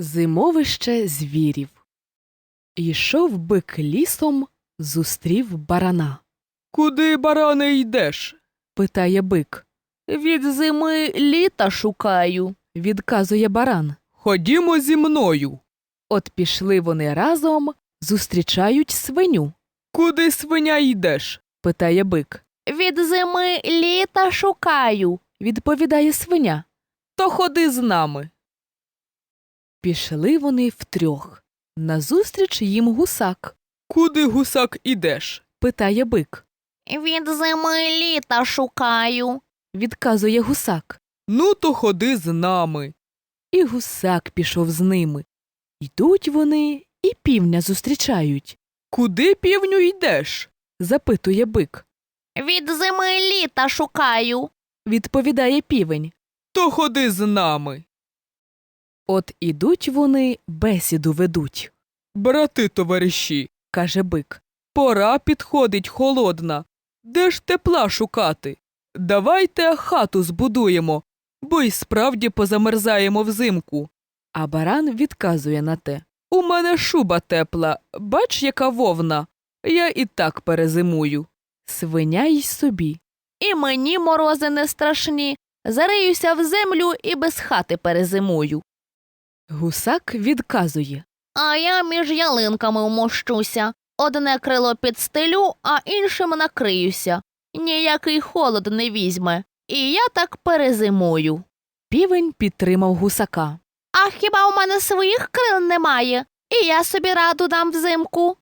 Зимовище звірів. Йшов бик лісом, зустрів барана. Куди, баране, йдеш? Питає бик. Від зими літа шукаю. Відказує баран. Ходімо зі мною. От пішли вони разом, зустрічають свиню. Куди свиня йдеш? Питає бик. Від зими літа шукаю. Відповідає свиня. То ходи з нами. Пішли вони втрьох. Назустріч їм гусак. Куди гусак ідеш? Питає бик. Від зими літа шукаю. Відказує гусак. Ну, то ходи з нами. І гусак пішов з ними. Йдуть вони і півня зустрічають. Куди півню йдеш? Запитує бик. Від зими літа шукаю. Відповідає півень. То ходи з нами. От ідуть вони, бесіду ведуть, Брати товариші, каже бик. пора підходить холодна. Де ж тепла шукати? Давайте хату збудуємо, бо й справді позамерзаємо взимку. А баран відказує на те. У мене шуба тепла, бач, яка вовна. Я і так перезимую. Свиня й собі. І мені морози не страшні. Зариюся в землю і без хати перезимую. Гусак відказує. А я між ялинками вмощуся. Одне крило підстелю, а іншим накриюся. Ніякий холод не візьме. І я так перезимую. Півень підтримав гусака. А хіба у мене своїх крил немає? І я собі раду дам взимку.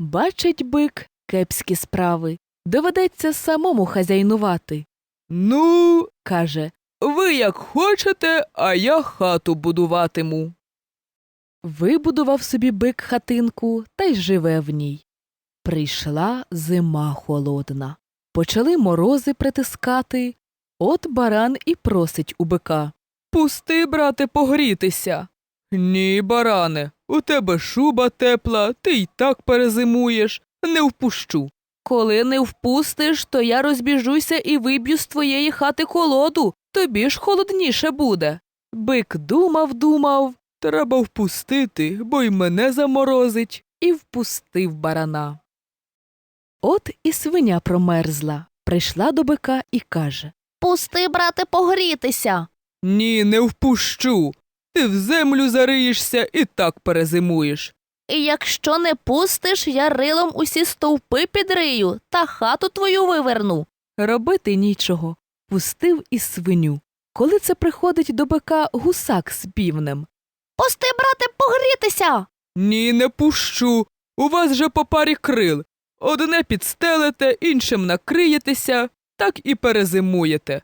Бачить бик кепські справи. Доведеться самому хазяйнувати. Ну, Каже, ви як хочете, а я хату будуватиму. вибудував собі бик хатинку та й живе в ній. Прийшла зима холодна. Почали морози притискати. От баран і просить у бика. Пусти, брате, погрітися. Ні, баране, у тебе шуба тепла, ти й так перезимуєш. Не впущу. Коли не впустиш, то я розбіжуся і виб'ю з твоєї хати колоду. Тобі ж холодніше буде. Бик думав, думав Треба впустити, бо й мене заморозить. і впустив барана. От і свиня промерзла, прийшла до бика і каже Пусти, брате, погрітися. Ні, не впущу. Ти в землю зариєшся і так перезимуєш. І якщо не пустиш, я рилом усі стовпи підрию та хату твою виверну. Робити нічого, пустив і свиню. Коли це приходить до бика гусак з півнем. Пусти, брате, погрітися. Ні, не пущу. У вас же по парі крил. Одне підстелите, іншим накриєтеся, так і перезимуєте.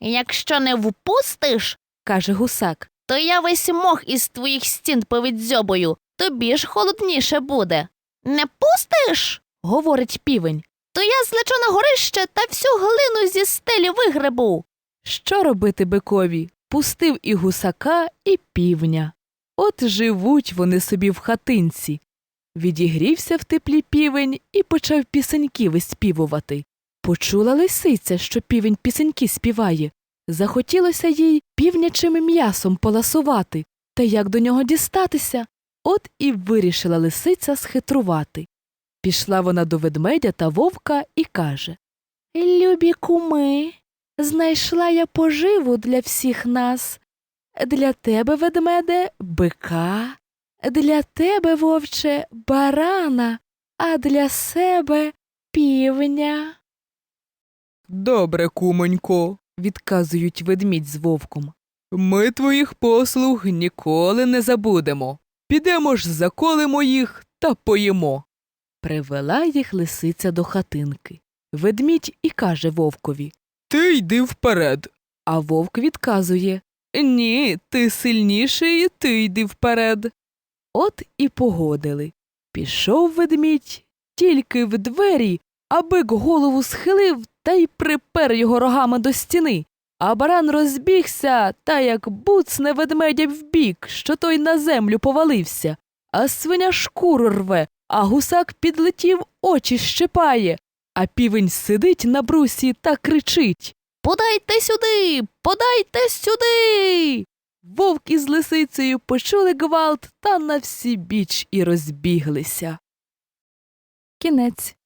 Якщо не впустиш, каже гусак. то я весь мох із твоїх стін повідзьобую, тобі ж холодніше буде. Не пустиш? Говорить півень. То я злечу на горище та всю глину зі стелі вигребу. Що робити бикові? Пустив і гусака, і півня. От живуть вони собі в хатинці. Відігрівся в теплі півень і почав пісеньки виспівувати. Почула лисиця, що півень пісеньки співає. Захотілося їй півнячим м'ясом поласувати, та як до нього дістатися. От і вирішила лисиця схитрувати. Пішла вона до ведмедя та вовка і каже Любі куми, знайшла я поживу для всіх нас. Для тебе, ведмеде, бика, для тебе, вовче, барана, а для себе півня. Добре, кумонько. Відказують ведмідь з вовком. Ми твоїх послуг ніколи не забудемо. Підемо ж заколимо їх та поїмо. Привела їх лисиця до хатинки. Ведмідь і каже вовкові, Ти йди вперед. а вовк відказує Ні, ти сильніший, ти йди вперед. От і погодили. Пішов ведмідь тільки в двері, а бик голову схилив та й припер його рогами до стіни. А баран розбігся та як буцне ведмедя вбік, що той на землю повалився, а свиня шкуру рве, а гусак підлетів, очі щепає, а півень сидить на брусі та кричить. Подайте сюди, подайте сюди. Вовк із лисицею почули гвалт та на всі біч і розбіглися. Кінець.